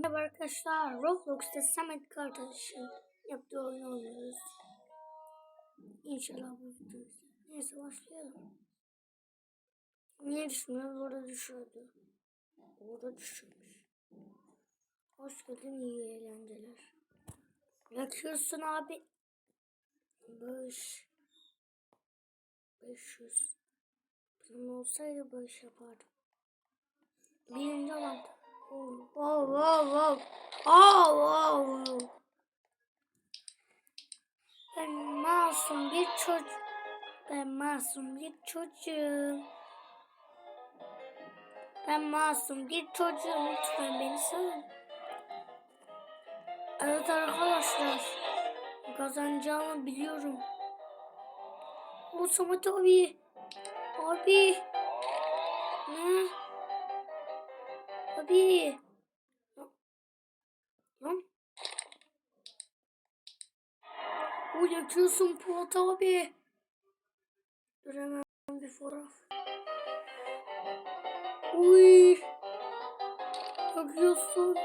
Merhaba arkadaşlar. Roblox'ta Samet kardeşim yaptığı oyunu oynuyoruz. İnşallah bu videoyu. Neyse başlayalım. Niye düşmüyor? Orada düşüyordu. Orada düşürmüş. Hoş geldin iyi eğlenceler. Yakıyorsun abi. Beş. 500. Bizim olsaydı beş yapardım. Birinci alan. Oh, oh, oh, oh. Oh, oh. Ben masum bir çocuk. Ben masum bir çocuğum. Ben masum bir çocuğum. Lütfen beni sevin. Evet arkadaşlar. Kazanacağımı biliyorum. O Samet abi. Abi. Ne? Abi. Lan. O yakıyorsun Polat abi. Dur hemen bir fotoğraf. Uy. Yakıyorsun.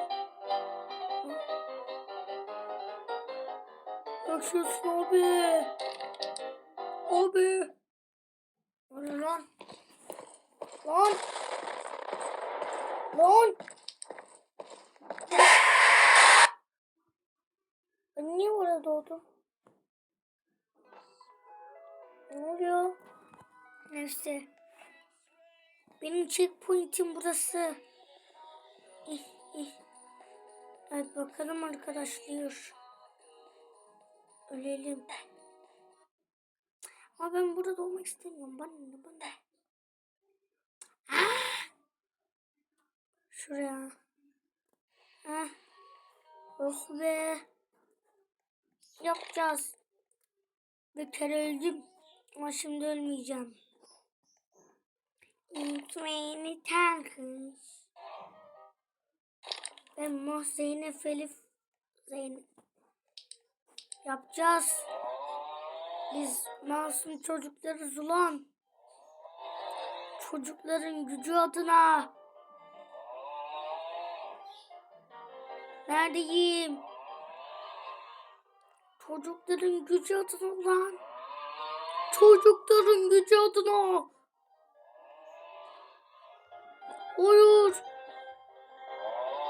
Yakıyorsun abi. Abi. Lan? Lan. Lan. Ben niye orada doğdum? Ne oluyor? Neyse. Benim checkpoint'im burası. Evet bakalım arkadaşlar. Ölelim. Ama ben burada olmak istemiyorum. Bana ne bana. Şuraya. Ah. Oh be. Yapacağız. Bir kere öldüm. Ama şimdi ölmeyeceğim. Twenty tankers. Ben Moh Zeynep Elif Zeynep. Yapacağız. Biz masum çocuklarız ulan. Çocukların gücü adına. Neredeyim? Çocukların gücü adına ulan. Çocukların gücü adına. Hayır.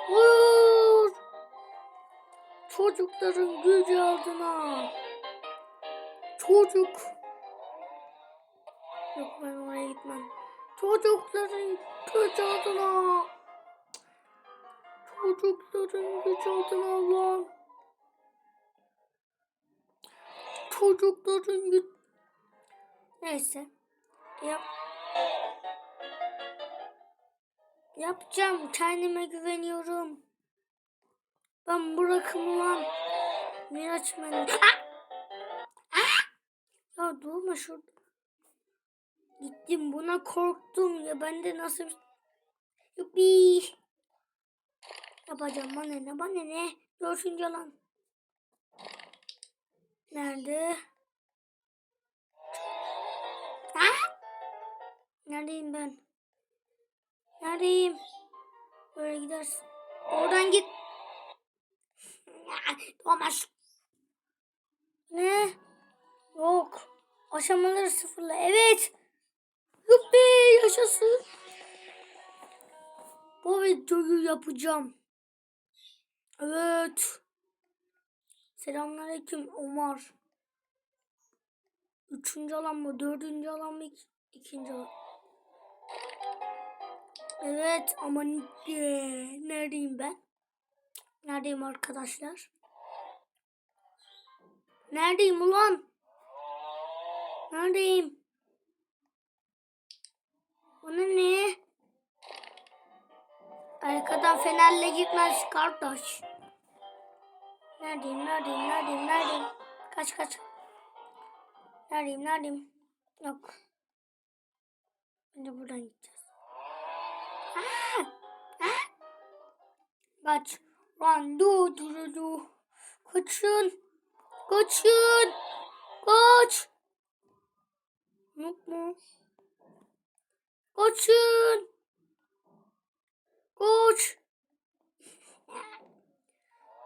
Hayır. Çocukların gücü adına. Çocuk. Yok ben oraya gitmem. Çocukların gücü adına. Çocukların gücü adına Allah'ım. Çocukların gücü... Neyse. Yap. Yapacağım. Kendime güveniyorum. Ben bırakım ulan. Miraç beni. Ah! Ah! Ya durma şurada. Gittim buna korktum ya ben de nasıl Yuppi. Yapacağım bana ne bana ne. Dördüncü lan. Nerede? Ha? Neredeyim ben? Neredeyim? Böyle gidersin. Oradan git. Olmaz. Ne? Yok. Aşamaları sıfırla. Evet. Yuppi yaşasın. Bu videoyu yapacağım. Evet. Selamünaleyküm Omar. Üçüncü alan mı? Dördüncü alan mı? İk ikinci alan. Evet ama neredeyim ben? Neredeyim arkadaşlar? Neredeyim ulan? Neredeyim? Bana ne? Arkadan fenerle gitmez kardeş. Neredeyim, neredeyim, neredeyim, neredeyim? Kaç kaç. Neredeyim, neredeyim? Yok. Şimdi buradan gideceğiz. Aa! Aa! Kaç. Run, du, du, du. Kaçın. Kaçın. Kaç. Yok mu? Kaçın. Koç.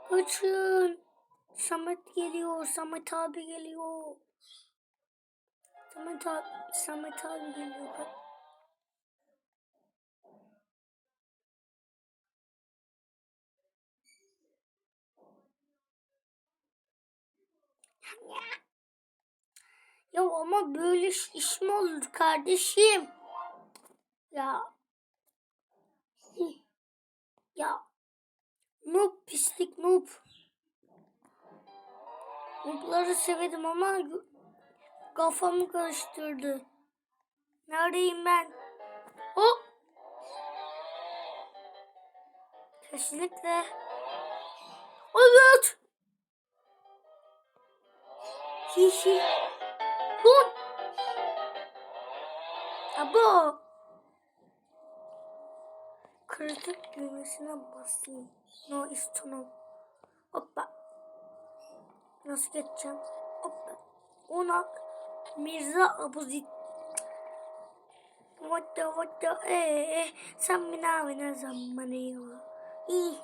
Kaçın. Samet geliyor. Samet abi geliyor. Samet abi, Samet abi geliyor. Ya ama böyle iş mi olur kardeşim? Ya. Ya. Noob pislik noob. Noobları severim ama kafamı karıştırdı. Neredeyim ben? Hop. Kesinlikle. Evet. Hihi. Dur. Abo. Kritik düğmesine basayım. No istemem. Hoppa. Nasıl geçeceğim? Hoppa. Ona Mirza Abuzit. Vata vata ee sen beni abi ne zaman ya? İyi.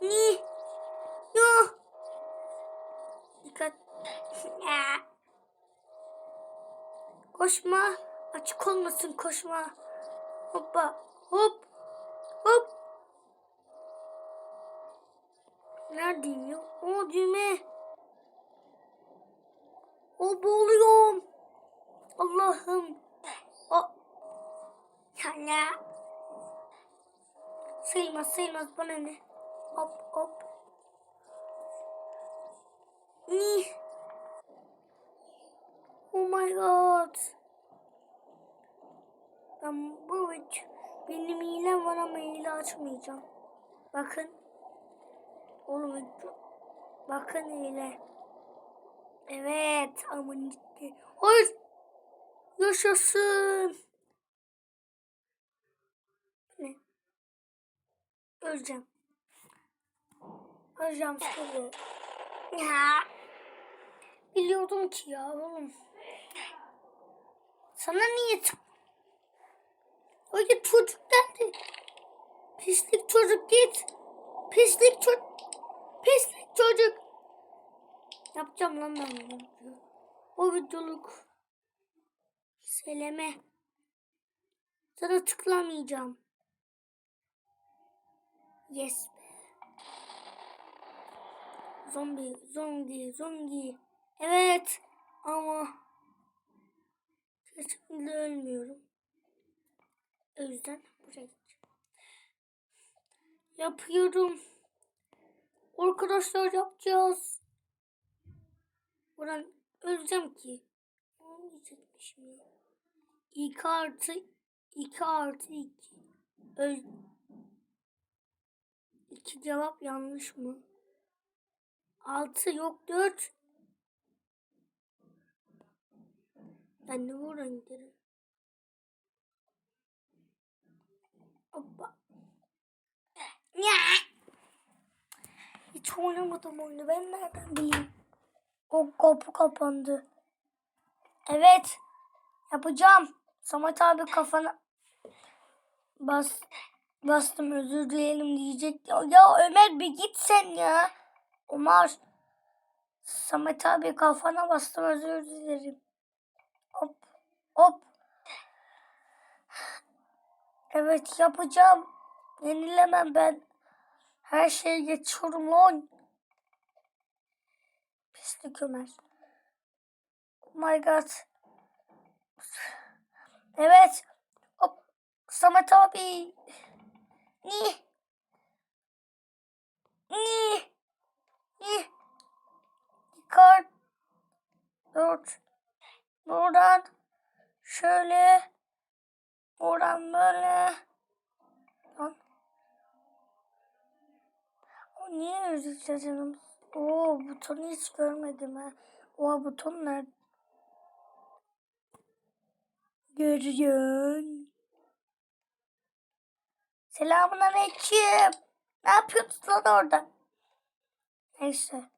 Ni. Yo. Dikkat. Koşma. Açık olmasın koşma. Hoppa. Hop. Hop. Neredeyim ya? O düğme. O boğuluyorum. Allah'ım. O. Ya. Sayılmaz sayılmaz bana ne? Hop hop. Ni. Oh my god. Ben bu benim hilem var ama hile açmayacağım. Bakın. Oğlum bakın hile. Evet aman gitti. Hayır. Yaşasın. Ne? Öleceğim. Öleceğim sonra. Ya. Biliyordum ki ya oğlum. Sana niye tık? Hayır çocuk geldi. Pislik çocuk git. Pislik çocuk. Pislik çocuk. Yapacağım lan ben bunu. O videoluk. Seleme. Sana tıklamayacağım. Yes be. Zombi, zombi, zombi. Evet ama kesinlikle ölmüyorum. O yüzden buraya gideceğim. Yapıyorum. Arkadaşlar yapacağız. Buradan öleceğim ki. Olmayacakmışım ya. 2 artı 2 artı 2. Öl. İki cevap yanlış mı? 6 yok 4. Ben de buradan giderim. Hoppa. Ya. Hiç oynamadım oyunu. Ben nereden bileyim? O kapı kapandı. Evet. Yapacağım. Samet abi kafana bas bastım özür dileyelim diyecek. Ya, ya Ömer bir git sen ya. Ömer. Samet abi kafana bastım özür dilerim. Hop hop. Evet yapacağım. Yenilemem ben. Her şeyi geçiyorum lan. Pislik Ömer. Oh my god. Evet. Hop. Samet abi. Ni. Ni. Ni. Yıkar. Dört. Buradan. Şöyle. Oradan böyle. Niye özürse canım? Oo butonu hiç görmedim ha. O buton nerede? Görüyorsun. Selamun aleyküm. Ne yapıyorsun lan orada? Neyse.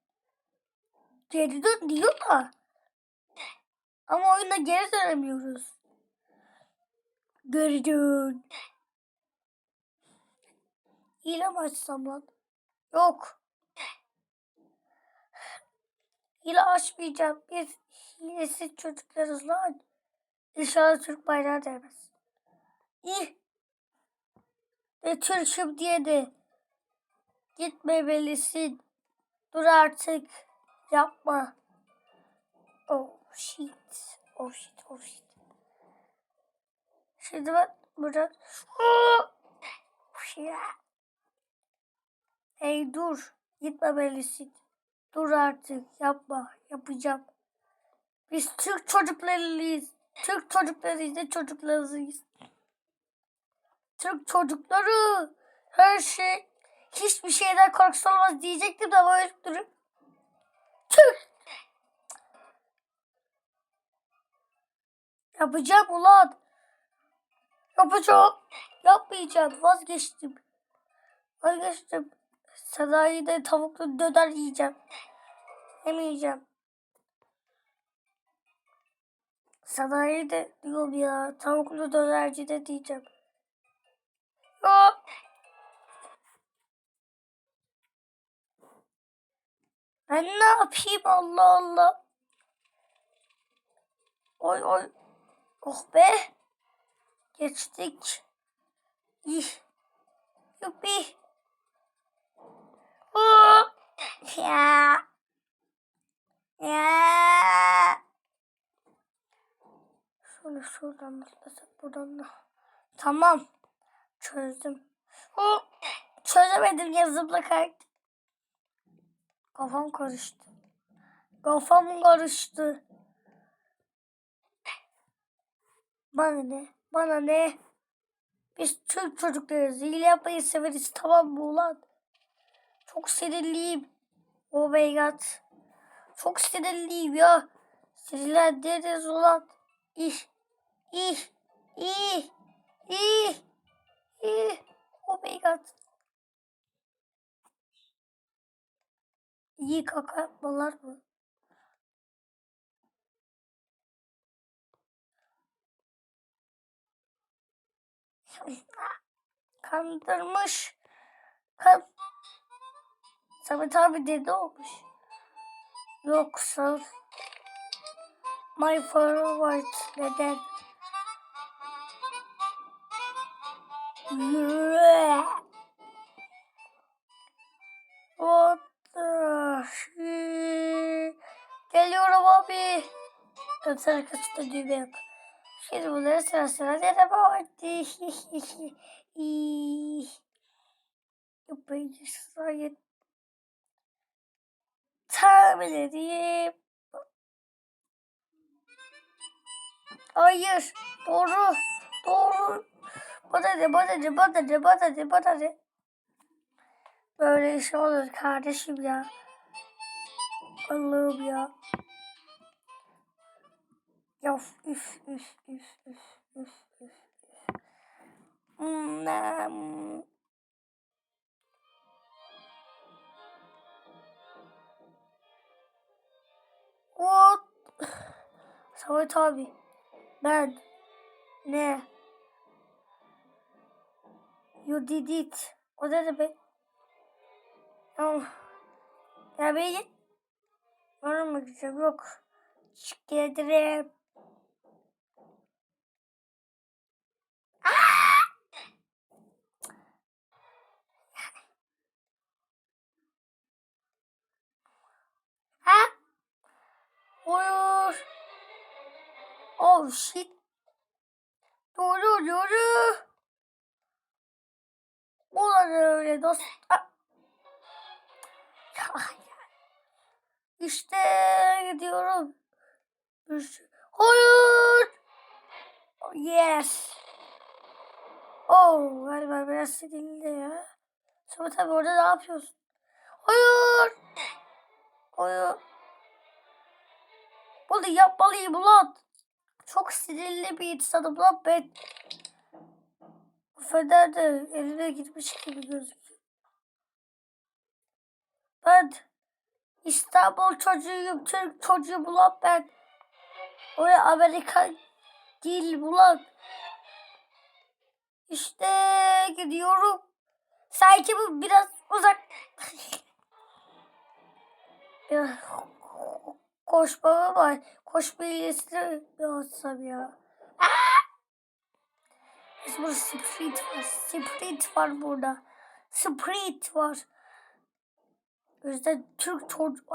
Geri dön diyor da. Ama oyuna geri dönemiyoruz. Gördün. İyi mi açsam lan? Yok. Hile açmayacağım. Biz hilesiz çocuklarız lan. İnşallah Türk bayrağı değmez. İyi. Ve Türk'üm diye de gitmemelisin. Dur artık. Yapma. Oh shit. Oh shit. Oh shit. Şimdi ben burada... Hey dur. Gitmemelisin. Dur artık. Yapma. Yapacağım. Biz Türk çocuklarıyız. Türk çocuklarıyız. Ne çocuklarıyız. Türk çocukları. Her şey. Hiçbir şeyden korkusu olmaz diyecektim de böyle durup. Türk. Yapacağım ulan. Yapacağım. Yapmayacağım. Vazgeçtim. Vazgeçtim. Sanayide tavuklu döner yiyeceğim. Yemeyeceğim. Sanayide diyorum ya. Tavuklu dönerci de diyeceğim. Ya. Ben ne yapayım Allah Allah. Oy oy. Oh be. Geçtik. İh. Yuppi. Ya. Ya. Şöyle şuradan atlasak buradan da. Tamam. Çözdüm. Çözemedim ya zıpla kaydı. Kafam karıştı. Kafam karıştı. Bana ne? Bana ne? Biz Türk çocuklarız. Hile yapmayı severiz. Tamam mı ulan? Çok sinirliyim. Oh my god. Çok sinirliyim ya. Sinirlendiririz ulan. İh. İh. İh. İh. İh. Oh my god. İyi kaka yapmalar mı? Kandırmış. Kan Samet abi dede olmuş. Yoksa My forward neden? What the shit? Geliyorum abi. Öte arkasında düğme yok. Şimdi bunları sıra sıra deneme vakti. Yapayım sayın. Tahmin edeyim. Hayır. Doğru. Doğru. Ne bana ne bana ne. Böyle iş olur kardeşim ya. Allah'ım ya. Ya üf üf üf üf üf üf üf. Hmm, What? Samet abi. Ben. Ne? You did it. O ne demek? Tamam. Ya ben git. Var mı güzel? Yok. Çık gelirim. Hayır. Oh shit. Doğru doğru. Ulan öyle dost. Ah. Ya, İşte gidiyorum. Hayır. Yes. Oh galiba biraz sinirli ya. Sonra tabii orada ne yapıyorsun? Hayır. Hayır. Bunu yapmalıyım ulan. Çok sinirli bir insanım lan ben. Bu fener de eline gitmiş gibi gözüküyor. Ben İstanbul çocuğuyum, Türk çocuğum ulan ben. Oraya Amerika değil ulan. İşte gidiyorum. Sanki bu biraz uzak. biraz koşma var. Bir atsam ya. Biz burada sprint var. Sprint var burada. Sprint var. O yüzden Türk çocuk...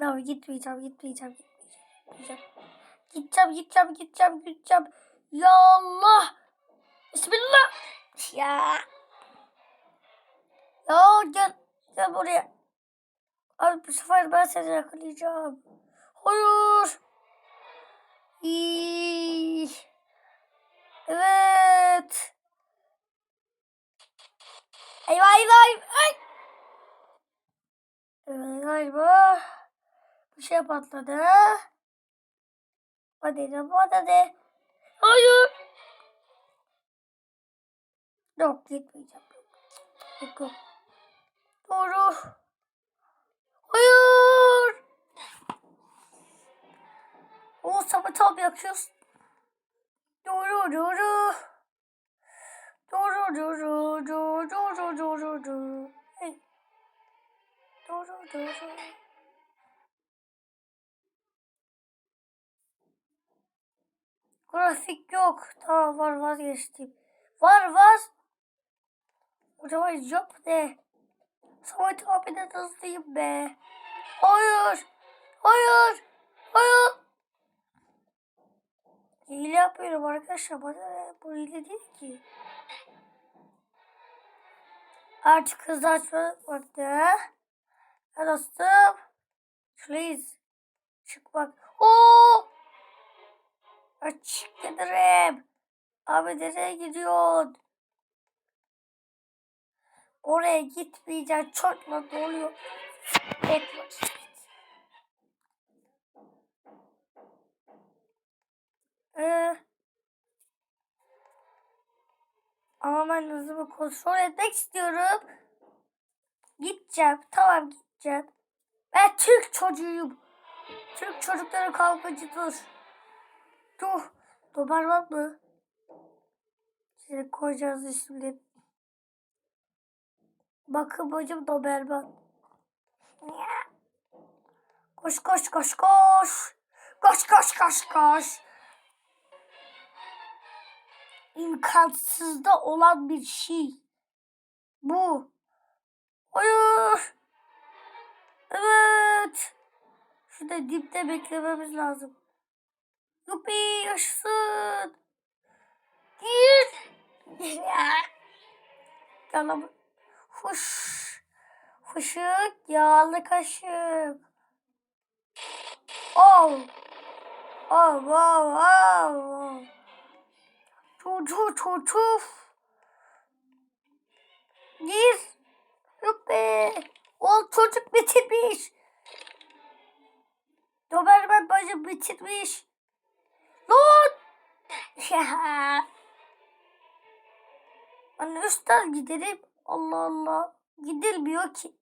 Ya gitmeyeceğim, gitmeyeceğim, gitmeyeceğim. Gideceğim, gideceğim, gideceğim, gideceğim. Ya Allah! Bismillah! Ya! Ya gel, gel buraya. Abi bu sefer ben seni yakalayacağım. Hayır! İyi. Evet. Eyvah eyvah eyvah. Evet galiba bir şey patladı. Hadi de hadi. Hayır. Yok gitmeyeceğim. Yok yok. Doğru. Hayır. O Samet abi yakıyoruz. Doğru doğru. Doğru doğru doğru doğru doğru doğru. Hey. Doğru doğru. Grafik yok. Tamam var vazgeçtim. Var var. O zaman yok de. Samet abiden hızlıyım be. Hayır. Hayır. Hayır. Hile yapıyorum arkadaşlar. Bana? Bu hile değil ki. Artık hızlı açma vakti. Ha dostum. Please. Çık bak. Oo! Açık giderim. Abi nereye gidiyorsun? Oraya gitmeyeceğim. Çok lan ne oluyor? Bekle. Ee, ama ben hızımı kontrol etmek istiyorum. Gideceğim. Tamam gideceğim. Ben Türk çocuğuyum. Türk çocukları kavgacıdır. Dur. Dobarmak mı? Size koyacağız isimleri. Bakın bacım Doberman. Koş koş koş koş. Koş koş koş koş. İmkansızda olan bir şey. Bu. Hayır. Evet. Şurada dipte beklememiz lazım. Yupi yaşasın. Gir. Yalan. Huş. Fışık yağlı kaşık. Oh. Oh, oh, oh. Çu çu çu çu. Gir. Yok be. O çocuk bitirmiş. Doberman bacı bitirmiş. Lan. Ben üstten giderim. Allah Allah. Gidilmiyor ki.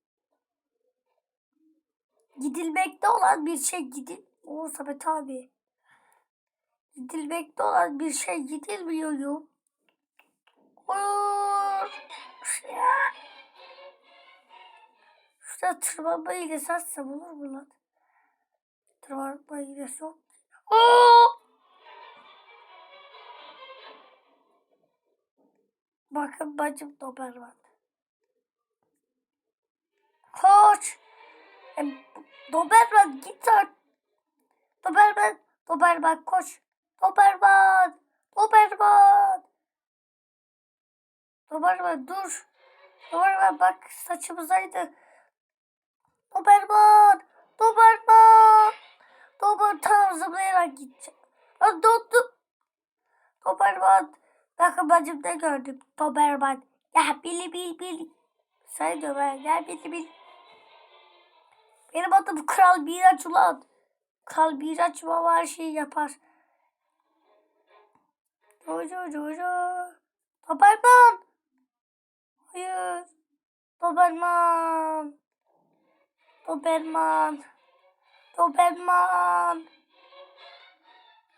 Gidilmekte olan bir şey gidil. O Samet abi. Gidilmekte olan bir şey gidilmiyor yok. Hayır. Ya. Şurada tırmanma iğnesi atsam olur mu lan? Tırmanma iğnesi yok. Bakın bacım Doberman. Koç. Doberman git artık. Doberman. Doberman koş. Doberman. Doberman. Doberman dur. Doberman bak saçımızdaydı. Doberman. Doberman. Doberman tam zıplayarak gideceğim. Lan dondu. Doberman. Bakın bacım ne gördüm. Doberman. Ya bili bil bil. Say Doberman gel bili bil. Benim adım Kral Miraç ulan. Kral Miraç baba her şeyi yapar. Jojo Jojo. Doberman. Hayır. Doberman. Doberman. Doberman.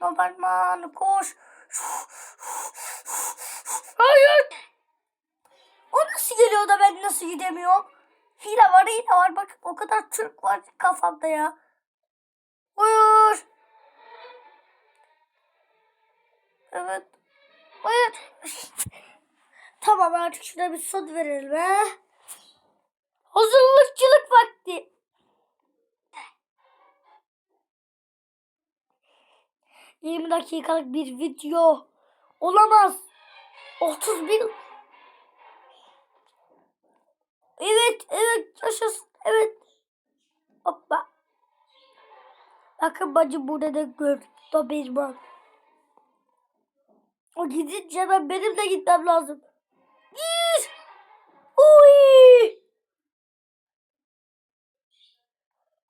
Doberman koş. Hayır. O nasıl geliyor da ben nasıl gidemiyorum? Hile var hile var. Bak o kadar Türk var kafamda ya. Buyur. Evet. Buyur. tamam artık şuna bir son verelim he. Hazırlıkçılık vakti. Yirmi dakikalık bir video. Olamaz. 31 Evet, evet, yaşasın, evet. Hoppa. Bakın bacım burada da gördüm. Da var. O gidince ben benim de gitmem lazım. Git. Uy.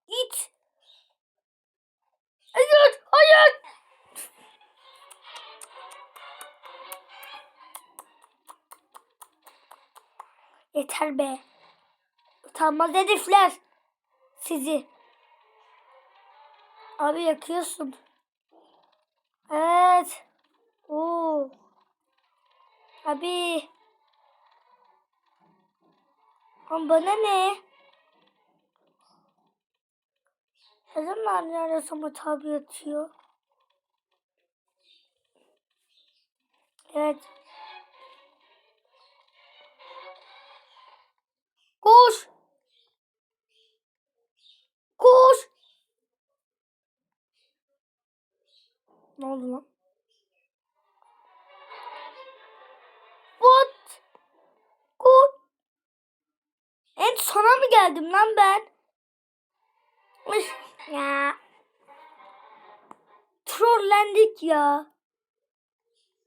Git. Hayır, hayır. Yeter be. Utanmaz herifler. Sizi. Abi yakıyorsun. Evet. Oo. Abi. Ama bana ne? Ne zaman arasam tabi yatıyor? Evet. Koş. Ne oldu lan? What? Koş. En sona mı geldim lan ben? Ya. Trollendik ya.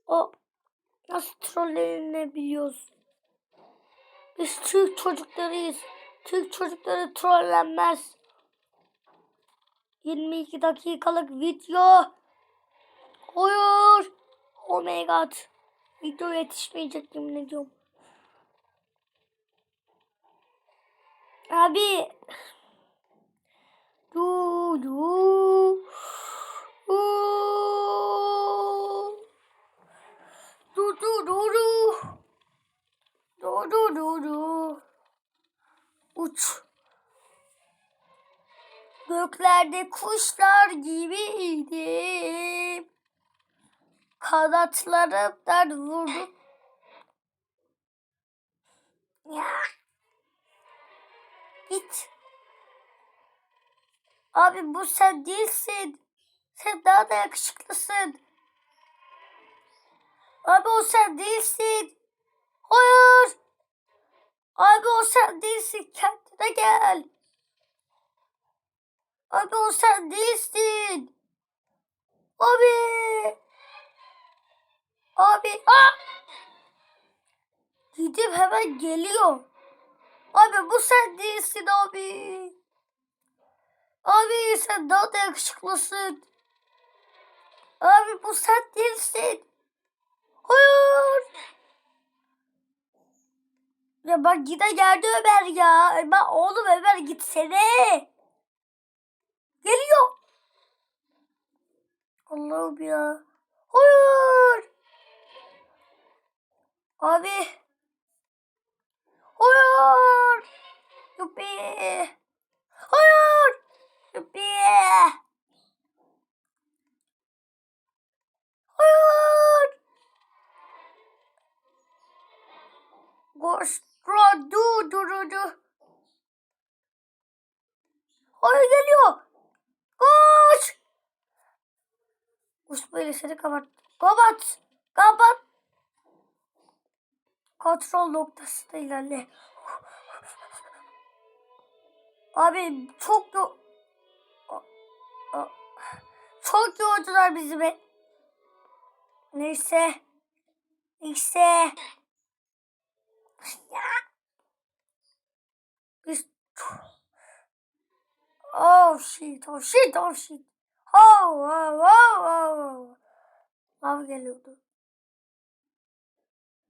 O nasıl trollenebiliyoruz? Biz Türk çocuklarıyız. Türk çocukları trollenmez. 22 dakikalık video. Hayır. Oh my god. Video yetişmeyecek yemin ediyorum. Abi. Du du. Du du du du. Du du du du. Uç. Göklerde kuşlar gibiydim. Kanatlarımdan vurdum. Ya. Git. Abi bu sen değilsin. Sen daha da yakışıklısın. Abi o sen değilsin. Hayır. Abi o sen değilsin. Kendine gel. Abi o sen değilsin. Abi. Abi. Aa! Gidip hemen geliyor. Abi bu sen değilsin abi. Abi sen daha da yakışıklısın. Abi bu sen değilsin. Hayır. Ya bak gide geldi Ömer ya. Ben oğlum Ömer gitsene. Geliyor. Allah'ım ya. Hayır. Abi. Hayır. Yuppi. Hayır. Yuppi. Hayır. Koştra du du du du. Hayır geliyor. Koş. Kuş böyle seni kapat. Kapat. Kapat. Kontrol noktasında ilerle. Abi çok yo çok yordular bizi be. Neyse. Neyse. Ya. Biz Oh shit, oh shit, oh shit. Oh, oh, oh, oh. Lav geliyordu.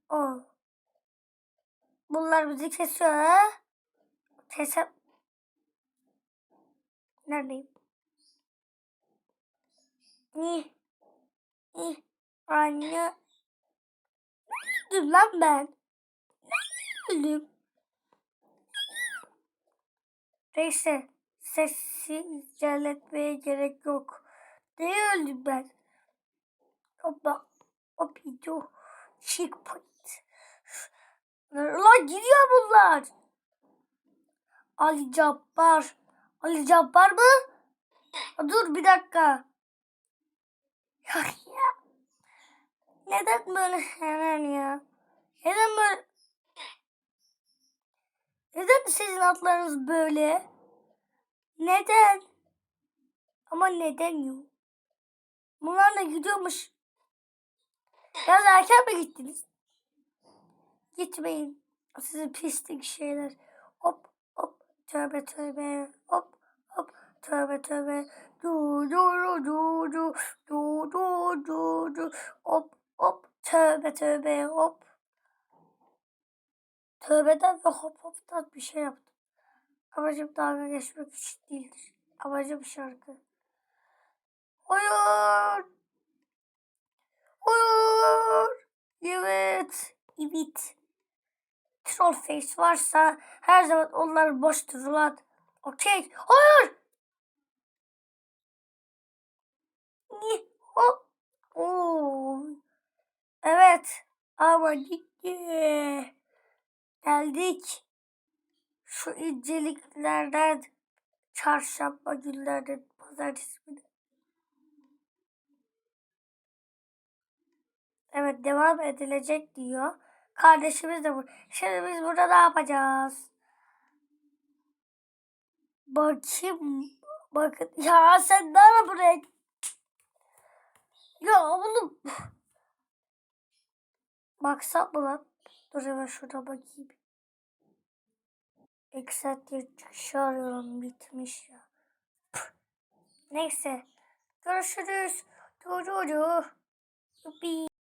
Oh. Bunlar bizi kesiyor? Kesem. Neredeyim? İyi. İyi. Anne. Neredeyim lan ben? Neredeyim? Neyse sesi ilerletmeye gerek yok. Neye öldüm ben? Hoppa. Hop gidiyor. Lan gidiyor bunlar. Ali Cabbar. Ali Cabbar mı? Dur bir dakika. Ya, ya. Neden böyle hemen ya? Neden böyle? Neden sizin atlarınız böyle? Neden? Ama neden yok? Bunlarla gidiyormuş. Biraz erken mi gittiniz? Gitmeyin. Sizi pislik şeyler. Hop hop tövbe tövbe. Hop hop tövbe tövbe. Du du du du du du du du hop hop tövbe tövbe hop. Tövbeden ve hop hoptan bir şey yaptım. Amacım dalga geçmek için değildir. Amacım şarkı. Hayır. Hayır. Evet. Evet. Troll face varsa her zaman onlar boştur ulan. Okey. Hayır. Ni- o- Oo. Evet. Ama gitti. Geldik. Şu inceliklerden çarşamba günlerden pazartesi günü. Evet devam edilecek diyor. Kardeşimiz de bu. Şimdi biz burada ne yapacağız? Bakayım. Bakın. Ya sen ne ara buraya? Ya oğlum. Baksam mı lan? Dur hemen şurada bakayım. Ekset diye çıkış arıyorum. Bitmiş ya. Püh. Neyse. Görüşürüz. Du du du. Yuppie.